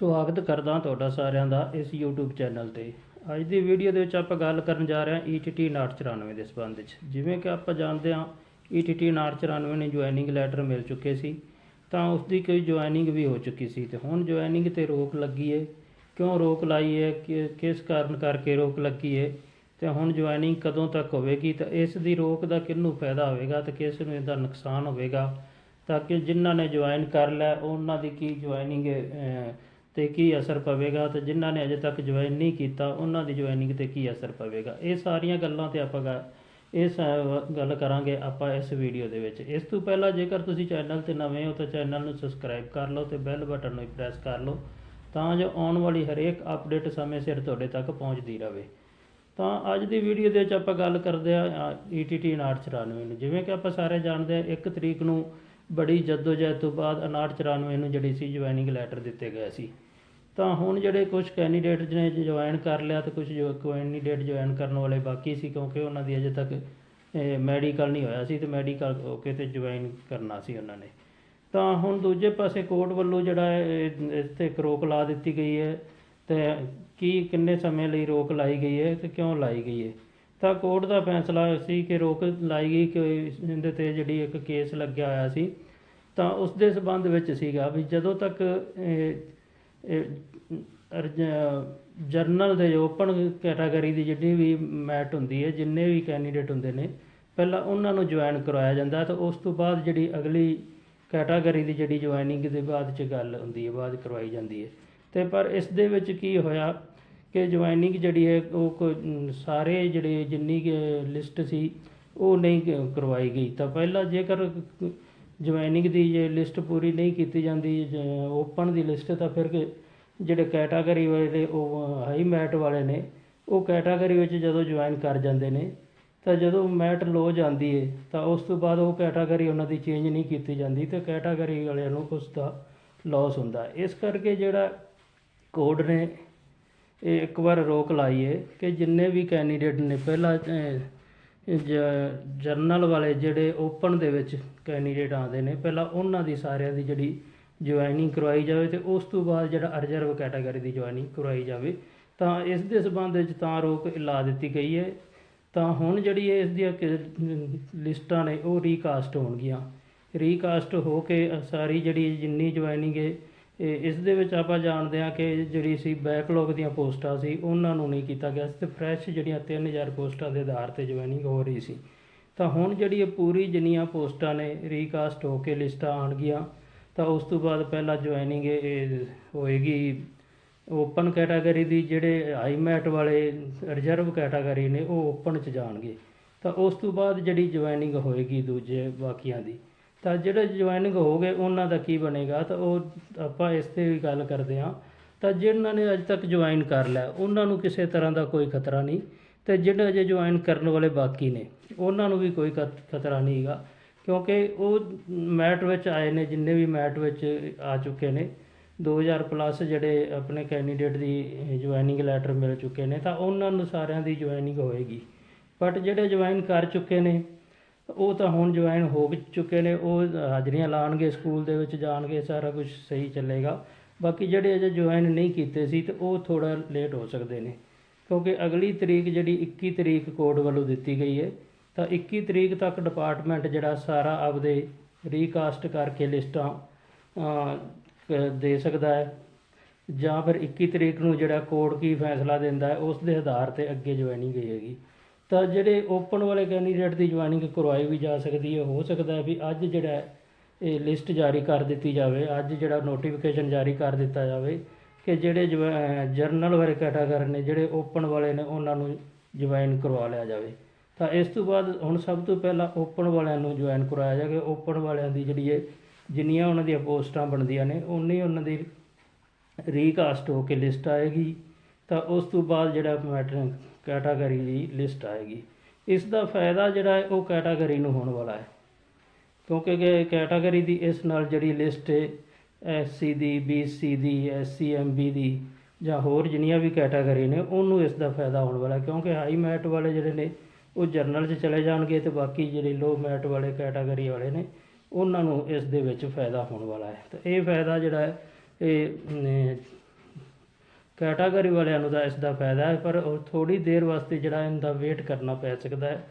ਸਵਾਗਤ ਕਰਦਾ ਤੁਹਾਡਾ ਸਾਰਿਆਂ ਦਾ ਇਸ YouTube ਚੈਨਲ ਤੇ। ਅੱਜ ਦੀ ਵੀਡੀਓ ਦੇ ਵਿੱਚ ਆਪਾਂ ਗੱਲ ਕਰਨ ਜਾ ਰਹੇ ਹਾਂ E ETT 994 ਦੇ ਸੰਬੰਧ ਵਿੱਚ। ਜਿਵੇਂ ਕਿ ਆਪਾਂ ਜਾਣਦੇ ਹਾਂ E ETT 994 ਨੇ ਜੁਆਇਨਿੰਗ ਲੈਟਰ ਮਿਲ ਚੁੱਕੇ ਸੀ, ਤਾਂ ਉਸ ਦੀ ਕੋਈ ਜੁਆਇਨਿੰਗ ਵੀ ਹੋ ਚੁੱਕੀ ਸੀ। ਤੇ ਹੁਣ ਜੁਆਇਨਿੰਗ ਤੇ ਰੋਕ ਲੱਗੀ ਹੈ ਕਿਉਂ ਰੋਕ ਲਾਈ ਹੈ ਕਿ ਕਿਸ ਕਾਰਨ ਕਰਕੇ ਰੋਕ ਲੱਗੀ ਹੈ ਤੇ ਹੁਣ ਜੁਆਇਨਿੰਗ ਕਦੋਂ ਤੱਕ ਹੋਵੇਗੀ? ਤਾਂ ਇਸ ਦੀ ਰੋਕ ਦਾ ਕਿਹਨੂੰ ਫਾਇਦਾ ਹੋਵੇਗਾ? ਤੇ ਕਿਸ ਨੂੰ ਇਹਦਾ ਨੁਕਸਾਨ ਹੋਵੇਗਾ? ਤਾਂ ਕਿ ਜਿਨ੍ਹਾਂ ਨੇ ਜੁਆਇਨ ਕਰ ਲਿਆ, ਉਹਨਾਂ ਦੀ ਕੀ ਜੁਆਇਨਿੰਗ ਤੇ ਕੀ ਅਸਰ ਪਵੇਗਾ ਤੇ ਜਿਨ੍ਹਾਂ ਨੇ ਅਜੇ ਤੱਕ ਜੁਆਇਨ ਨਹੀਂ ਕੀਤਾ ਉਹਨਾਂ ਦੀ ਜੁਆਇਨਿੰਗ ਤੇ ਕੀ ਅਸਰ ਪਵੇਗਾ? ਇਹ ਸਾਰੀਆਂ ਗੱਲਾਂ ਤੇ ਆਪਾਂ ਗਾ- ਇਸ ਅ, ਗੱਲ ਕਰਾਂਗੇ ਆਪਾਂ ਇਸ ਵੀਡੀਓ ਦੇ ਵਿੱਚ। ਇਸ ਤੋਂ ਪਹਿਲਾਂ ਜੇਕਰ ਤੁਸੀਂ ਚੈਨਲ ਤੇ ਨਵੇਂ ਹੋ ਤਾਂ ਚੈਨਲ ਨੂੰ ਸਬਸਕ੍ਰਾਈਬ ਕਰ ਲਓ ਤੇ ਬੈਲ ਬਟਨ ਨੂੰ ਪ੍ਰੈਸ ਕਰ ਲਓ ਤਾਂ ਜੋ ਆਉਣ ਵਾਲੀ ਹਰੇਕ ਅਪਡੇਟ ਸਮੇਂ ਸਿਰ ਤੁਹਾਡੇ ਤੱਕ ਪਹੁੰਚਦੀ ਰਹੇ ਤਾਂ ਅੱਜ ਦੀ ਵੀਡੀਓ ਦੇ ਵਿੱਚ ਆਪਾਂ ਗੱਲ ਕਰਦੇ ਆ E ETT 994 ਨੂੰ। ਜਿਵੇਂ ਕਿ ਆਪਾਂ ਸਾਰੇ ਜਾਣਦੇ ਆ 1 ਤਰੀਕ ਨੂੰ ਬੜੀ ਜਦੋਜਹਿਦ ਤੋਂ ਬਾਅਦ 994 ਨੂੰ ਜਿਹੜੀ ਸੀ ਜੁਆਇਨਿੰਗ ਲੈਟਰ ਦਿੱਤੇ ਗਏ ਸੀ। ਤਾਂ ਹੁਣ ਜਿਹੜੇ ਕੁਝ ਕੈਂਡੀਡੇਟ ਨੇ ਜੁਆਇਨ ਕਰ ਲਿਆ ਤੇ ਕੁਝ ਜੋ ਕੈਂਡੀਡੇਟ ਜੁਆਇਨ ਕਰਨ ਵਾਲੇ ਬਾਕੀ ਸੀ ਕਿਉਂਕਿ ਉਹਨਾਂ ਦੀ ਅਜੇ ਤੱਕ ਮੈਡੀਕਲ ਨਹੀਂ ਹੋਇਆ ਸੀ ਤੇ ਮੈਡੀਕਲ ਹੋ ਕੇ ਤੇ ਜੁਆਇਨ ਕਰਨਾ ਸੀ ਉਹਨਾਂ ਨੇ। ਤਾਂ ਹੁਣ ਦੂਜੇ ਪਾਸੇ ਕੋਰਟ ਵੱਲੋਂ ਜਿਹੜਾ ਇੱਥੇ ਇੱਕ ਰੋਕ ਲਾ ਦਿੱਤੀ ਗਈ ਹੈ ਤੇ ਕੀ, ਕਿੰਨੇ ਸਮੇਂ ਲਈ ਰੋਕ ਲਾਈ ਗਈ ਹੈ ਤੇ ਕਿਉਂ ਲਾਈ ਗਈ ਹੈ? ਤਾਂ ਕੋਰਟ ਦਾ ਫੈਸਲਾ ਸੀ ਕਿ ਰੋਕ ਲਾਈ ਗਈ ਕਿ ਇਹਦੇ ਤੇ ਜਿਹੜੀ ਇੱਕ ਕੇਸ ਲੱਗਿਆ ਹੋਇਆ ਸੀ, ਤਾਂ ਉਸ ਦੇ ਸਬੰਧ ਵਿੱਚ ਸੀਗਾ ਵੀ ਜਦੋਂ ਤੱਕ ਜਰਨਲ ਦੇ ਓਪਨ ਕੈਟਾਗਰੀ ਦੀ ਜਿਹੜੀ ਵੀ ਮੈਟ ਹੁੰਦੀ ਹੈ, ਜਿੰਨੇ ਵੀ ਕੈਂਡੀਡੇਟ ਹੁੰਦੇ ਨੇ, ਪਹਿਲਾਂ ਉਹਨਾਂ ਨੂੰ ਜੁਆਇਨ ਕਰਵਾਇਆ ਜਾਂਦਾ ਤਾਂ ਉਸ ਤੋਂ ਬਾਅਦ ਜਿਹੜੀ ਅਗਲੀ ਕੈਟਾਗਰੀ ਦੀ ਜਿਹੜੀ ਜੁਆਇਨਿੰਗ ਦੇ ਬਾਅਦ ਚ ਗੱਲ ਹੁੰਦੀ ਹੈ, ਬਾਅਦ ਕਰਵਾਈ ਜਾਂਦੀ ਹੈ। ਤੇ ਪਰ ਇਸ ਦੇ ਵਿੱਚ ਕੀ ਹੋਇਆ ਕਿ ਜੁਆਇਨਿੰਗ ਜਿਹੜੀ ਹੈ, ਉਹ ਕੋ- ਸਾਰੇ ਜਿਹੜੇ ਜਿੰਨੀ ਲਿਸਟ ਸੀ, ਉਹ ਨਹੀਂ ਕਰਵਾਈ ਗਈ। ਤਾਂ ਪਹਿਲਾਂ ਜੇਕਰ ਜੁਆਇਨਿੰਗ ਦੀ ਜੇ ਲਿਸਟ ਪੂਰੀ ਨਹੀਂ ਕੀਤੀ ਜਾਂਦੀ ਓਪਨ ਦੀ ਲਿਸਟ ਤਾਂ ਫਿਰ ਜਿਹੜੇ ਕੈਟਾਗਰੀ ਵਾਲੇ ਉਹ ਹਾਈ ਮੈਟ ਵਾਲੇ ਨੇ, ਉਹ ਕੈਟਾਗਰੀ ਵਿੱਚ ਜਦੋਂ ਜੁਆਇਨ ਕਰ ਜਾਂਦੇ ਨੇ, ਤਾਂ ਜਦੋਂ ਮੈਟ ਲੋ ਜਾਂਦੀ ਹੈ ਤਾਂ ਉਸ ਤੋਂ ਬਾਅਦ ਉਹ ਕੈਟਾਗਰੀ ਉਹਨਾਂ ਦੀ ਚੇਂਜ ਨਹੀਂ ਕੀਤੀ ਜਾਂਦੀ, ਤੇ ਕੈਟਾਗਰੀ ਵਾਲਿਆਂ ਨੂੰ ਉਸ ਦਾ ਲਾਸ ਹੁੰਦਾ। ਇਸ ਕਰਕੇ ਜਿਹੜਾ ਕੋਡ ਨੇ, ਇਹ ਇੱਕ ਵਾਰ ਰੋਕ ਲਾਈ ਹੈ ਕਿ ਜਿੰਨੇ ਵੀ ਕੈਂਡੀਡੇਟ ਨੇ, ਪਹਿਲਾਂ ਜਰਨਲ ਵਾਲੇ ਜਿਹੜੇ ਓਪਨ ਦੇ ਵਿੱਚ ਕੈਂਡੀਡੇਟ ਆਉਂਦੇ ਨੇ, ਪਹਿਲਾਂ ਉਹਨਾਂ ਦੀ ਸਾਰਿਆਂ ਦੀ ਜਿਹੜੀ ਜੁਆਇਨਿੰਗ ਕਰਵਾਈ ਜਾਵੇ ਤੇ ਉਸ ਤੋਂ ਬਾਅਦ ਜਿਹੜਾ ਰਿਜ਼ਰਵ ਕੈਟਾਗਰੀ ਦੀ ਜੁਆਇਨਿੰਗ ਕਰਵਾਈ ਜਾਵੇ, ਤਾਂ ਇਸ ਦੇ ਸਬੰਧ ਵਿੱਚ ਤਾਂ ਰੋਕ ਲਾ ਦਿੱਤੀ ਗਈ ਹੈ। ਤਾਂ ਹੁਣ ਜਿਹੜੀ ਇਹ ਇਸ ਦੀਆਂ ਲਿਸਟਾਂ ਨੇ ਉਹ ਰੀਕਾਸਟ ਹੋਣਗੀਆਂ। ਰੀਕਾਸਟ ਹੋ ਕੇ ਸਾਰੀ ਜਿਹੜੀ ਜਿੰਨੀ ਜੁਆਇਨਿੰਗ ਹੈ ਇਹ ਇਸ ਦੇ ਵਿੱਚ ਆਪਾਂ ਜਾਣਦੇ ਹਾਂ ਕਿ ਜਿਹੜੀ ਸੀ ਬੈਕਲੌਗ ਦੀਆਂ ਪੋਸਟਾਂ ਸੀ, ਉਹਨਾਂ ਨੂੰ ਨਹੀਂ ਕੀਤਾ ਗਿਆ ਸੀ ਤੇ ਫਰੈਸ਼ ਜਿਹੜੀਆਂ 3000 ਪੋਸਟਾਂ ਦੇ ਆਧਾਰ ਤੇ ਜੁਆਇਨਿੰਗ ਹੋ ਰਹੀ ਸੀ। ਤਾਂ ਹੁਣ ਜਿਹੜੀ ਇਹ ਪੂਰੀ ਜਿੰਨੀਆਂ ਪੋਸਟਾਂ ਨੇ ਰੀਕਾਸਟ ਹੋ ਕੇ ਲਿਸਟਾਂ ਆਉਣਗੀਆਂ, ਤਾਂ ਉਸ ਤੋਂ ਬਾਅਦ ਪਹਿਲਾਂ ਜੁਆਇਨਿੰਗ ਹੋਏਗੀ ਓਪਨ ਕੈਟਾਗਰੀ ਦੀ, ਜਿਹੜੇ ਹਾਈ ਮੈਟ ਵਾਲੇ ਰਿਜ਼ਰਵ ਕੈਟਾਗਰੀ ਨੇ, ਉਹ ਓਪਨ ਚ ਜਾਣਗੇ। ਤਾਂ ਉਸ ਤੋਂ ਬਾਅਦ ਜਿਹੜੀ ਜੁਆਇਨਿੰਗ ਹੋਏਗੀ ਦੂਜੇ ਬਾਕੀਆਂ ਦੀ ਤਾਂ ਜਿਹੜੇ ਜੁਆਇਨਿੰਗ ਹੋ ਗਏ, ਉਹਨਾਂ ਦਾ ਕੀ ਬਣੇਗਾ? ਤਾਂ ਉਹ ਆਪਾਂ ਇਸ ਤੇ ਵੀ ਗੱਲ ਕਰਦੇ ਹਾਂ। ਤਾਂ ਜਿਨ੍ਹਾਂ ਨੇ ਅਜੇ ਤੱਕ ਜੁਆਇਨ ਕਰ ਲਿਆ, ਉਹਨਾਂ ਨੂੰ ਕਿਸੇ ਤਰ੍ਹਾਂ ਦਾ ਕੋਈ ਖਤਰਾ ਨਹੀਂ। ਤੇ ਜਿਹੜੇ ਅਜੇ ਜੁਆਇਨ ਕਰਨ ਵਾਲੇ ਬਾਕੀ ਨੇ, ਉਹਨਾਂ ਨੂੰ ਵੀ ਕੋਈ ਖਤ- ਖਤਰਾ ਨਹੀਂ ਹੈਗਾ। ਕਿਉਂਕਿ ਉਹ ਮੈਟ ਵਿੱਚ ਆਏ ਨੇ, ਜਿੰਨੇ ਵੀ ਮੈਟ ਵਿੱਚ ਆ ਚੁੱਕੇ ਨੇ 2000 ਪਲੱਸ ਜਿਹੜੇ ਆਪਣੇ ਕੈਂਡੀਡੇਟ ਦੀ ਜੁਆਇਨਿੰਗ ਲੈਟਰ ਮਿਲ ਚੁੱਕੇ ਨੇ, ਤਾਂ ਉਹਨਾਂ ਨੂੰ ਸਾਰਿਆਂ ਦੀ ਜੁਆਇਨਿੰਗ ਹੋਏਗੀ। ਬਟ ਜਿਹੜੇ ਜੁਆਇਨ ਕਰ ਚੁੱਕੇ ਨੇ ਉਹ ਤਾਂ ਹੁਣ ਜੁਆਇਨ ਹੋ ਚੁੱਕੇ ਨੇ, ਉਹ ਹਾਜ਼ਰੀਆਂ ਲਾਣਗੇ, ਸਕੂਲ ਦੇ ਵਿੱਚ ਜਾਣਗੇ, ਸਾਰਾ ਕੁਝ ਸਹੀ ਚੱਲੇਗਾ। ਬਾਕੀ ਜਿਹੜੇ ਅਜੇ ਜੁਆਇਨ ਨਹੀਂ ਕੀਤੇ ਸੀ ਤੇ ਉਹ ਥੋੜਾ ਲੇਟ ਹੋ ਸਕਦੇ ਨੇ। ਕਿਉਂਕਿ ਅਗਲੀ ਤਰੀਕ ਜਿਹੜੀ 21 ਤਰੀਕ ਕੋਰਟ ਵੱਲੋਂ ਦਿੱਤੀ ਗਈ ਹੈ, ਤਾਂ 21 ਤਰੀਕ ਤੱਕ ਡਿਪਾਰਟਮੈਂਟ ਜਿਹੜਾ ਸਾਰਾ ਆਪਦੇ ਰੀਕਾਸਟ ਕਰਕੇ ਲਿਸਟਾਂ ਦੇ ਸਕਦਾ ਹੈ। ਜਾਂ ਫਿਰ 21 ਤਰੀਕ ਨੂੰ ਜਿਹੜਾ ਕੋਰਟ ਕੀ ਫੈਸਲਾ ਦਿੰਦਾ ਹੈ, ਉਸ ਦੇ ਆਧਾਰ ਤੇ ਅੱਗੇ ਜੁਆਇਨਿੰਗ ਹੋਏਗੀ। ਤਾਂ ਜਿਹੜੇ ਓਪਨ ਵਾਲੇ ਕੈਂਡੀਡੇਟ ਦੀ ਜੁਆਇਨਿੰਗ ਕਰਵਾਈ ਵੀ ਜਾ ਸਕਦੀ ਹੈ, ਹੋ ਸਕਦਾ ਹੈ ਵੀ ਅੱਜ ਜਿਹੜਾ ਇਹ ਲਿਸਟ ਜਾਰੀ ਕਰ ਦਿੱਤੀ ਜਾਵੇ, ਅੱਜ ਜਿਹੜਾ ਨੋਟੀਫਿਕੇਸ਼ਨ ਜਾਰੀ ਕਰ ਦਿੱਤਾ ਜਾਵੇ ਕਿ ਜਿਹੜੇ ਜਰਨਲ ਵਾਲੇ ਕੈਟਾਗਰੀ ਨੇ, ਜਿਹੜੇ ਓਪਨ ਵਾਲੇ ਨੇ, ਉਹਨਾਂ ਨੂੰ ਜੁਆਇਨ ਕਰਵਾ ਲਿਆ ਜਾਵੇ। ਤਾਂ ਇਸ ਤੋਂ ਬਾਅਦ ਹੁਣ ਸਭ ਤੋਂ ਪਹਿਲਾਂ ਓਪਨ ਵਾਲਿਆਂ ਨੂੰ ਜੁਆਇਨ ਕਰਵਾਇਆ ਜਾਵੇ। ਓਪਨ ਵਾਲਿਆਂ ਦੀ ਜਿਹੜੀ ਹੈ ਜਿੰਨੀਆਂ ਉਹਨਾਂ ਦੀਆਂ ਪੋਸਟਾਂ ਬਣਦੀਆਂ ਨੇ ਉਨੀ ਉਹਨਾਂ ਦੀ ਰੀਕਾਸਟ ਹੋ ਕੇ ਲਿਸਟ ਆਏਗੀ। ਤਾਂ ਉਸ ਤੋਂ ਬਾਅਦ ਜਿਹੜਾ ਮੈਟਰ ਕੈਟਾਗਰੀ ਦੀ ਲਿਸਟ ਆਏਗੀ। ਇਸ ਦਾ ਫਾਇਦਾ ਜਿਹੜਾ ਹੈ, ਉਹ ਕੈਟਾਗਰੀ ਨੂੰ ਹੋਣ ਵਾਲਾ ਹੈ। ਕਿਉਂਕਿ ਕੈਟਾਗਰੀ ਦੀ ਇਸ ਨਾਲ ਜਿਹੜੀ ਲਿਸਟ ਹੈ ਐਸਸੀ ਦੀ ਬੀਸੀ ਦੀ ਐਸਸੀਐਮਬੀ ਦੀ ਜਾਂ ਹੋਰ ਜਿੰਨੀਆਂ ਵੀ ਕੈਟਾਗਰੀ ਨੇ, ਉਹਨੂੰ ਇਸ ਦਾ ਫਾਇਦਾ ਹੋਣ ਵਾਲਾ ਕਿਉਂਕਿ ਹਾਈ ਮੈਟ ਵਾਲੇ ਜਿਹੜੇ ਨੇ, ਉਹ ਜਰਨਲ 'ਚ ਚਲੇ ਜਾਣਗੇ ਤੇ ਬਾਕੀ ਜਿਹੜੇ ਲੋ ਮੈਟ ਵਾਲੇ ਕੈਟਾਗਰੀ ਵਾਲੇ ਨੇ, ਉਹਨਾਂ ਨੂੰ ਇਸ ਦੇ ਵਿੱਚ ਫਾਇਦਾ ਹੋਣ ਵਾਲਾ ਹੈ। ਤਾਂ ਇਹ ਫਾਇਦਾ ਜਿਹੜਾ ਹੈ, ਇਹ ਕੈਟਾਗਰੀ ਵਾਲਿਆਂ ਨੂੰ ਤਾਂ ਇਸ ਦਾ ਫਾਇਦਾ ਹੈ, ਪਰ ਉਹ ਥੋੜੀ ਦੇਰ ਵਾਸਤੇ ਜਿਹੜਾ ਇਹਦਾ ਵੇਟ ਕਰਨਾ ਪੈ ਸਕਦਾ ਹੈ,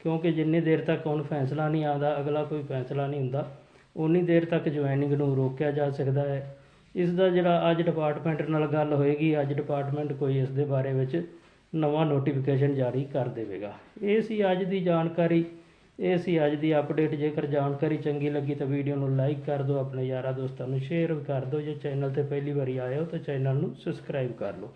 ਕਿਉਂਕਿ ਜਿੰਨੀ ਦੇਰ ਤੱਕ ਹੁਣ ਫੈਸਲਾ ਨਹੀਂ ਆਉਂਦਾ, ਅਗਲਾ ਕੋਈ ਫੈਸਲਾ ਨਹੀਂ ਹੁੰਦਾ ਉਨੀ ਦੇਰ ਤੱਕ ਜੁਆਇਨਿੰਗ ਨੂੰ ਰੋਕਿਆ ਜਾ ਸਕਦਾ ਹੈ। ਇਸ ਦਾ ਜਿਹੜਾ ਅੱਜ ਡਿਪਾਰਟਮੈਂਟ ਨਾਲ ਗੱਲ ਹੋਏਗੀ, ਅੱਜ ਡਿਪਾਰਟਮੈਂਟ ਕੋਈ ਇਸ ਦੇ ਬਾਰੇ ਵਿੱਚ ਨਵਾਂ ਨੋਟੀਫਿਕੇਸ਼ਨ ਜਾਰੀ ਕਰ ਦੇਵੇਗਾ। ਇਹ ਸੀ ਅੱਜ ਦੀ ਜਾਣਕਾਰੀ। ਇਹ ਸੀ ਅੱਜ ਦੀ ਅਪਡੇਟ ਜੇਕਰ ਜਾਣਕਾਰੀ ਚੰਗੀ ਲੱਗੀ ਤਾਂ ਵੀਡੀਓ ਨੂੰ ਲਾਈਕ ਕਰ ਦਿਓ, ਆਪਣੇ ਯਾਰਾਂ ਦੋਸਤਾਂ ਨੂੰ ਸ਼ੇਅਰ ਕਰ ਦਿਓ। ਜੇ ਚੈਨਲ ਤੇ ਪਹਿਲੀ ਵਾਰੀ ਆਏ ਹੋ ਤਾਂ ਚੈਨਲ ਨੂੰ ਸਬਸਕ੍ਰਾਈਬ ਕਰ ਲਓ।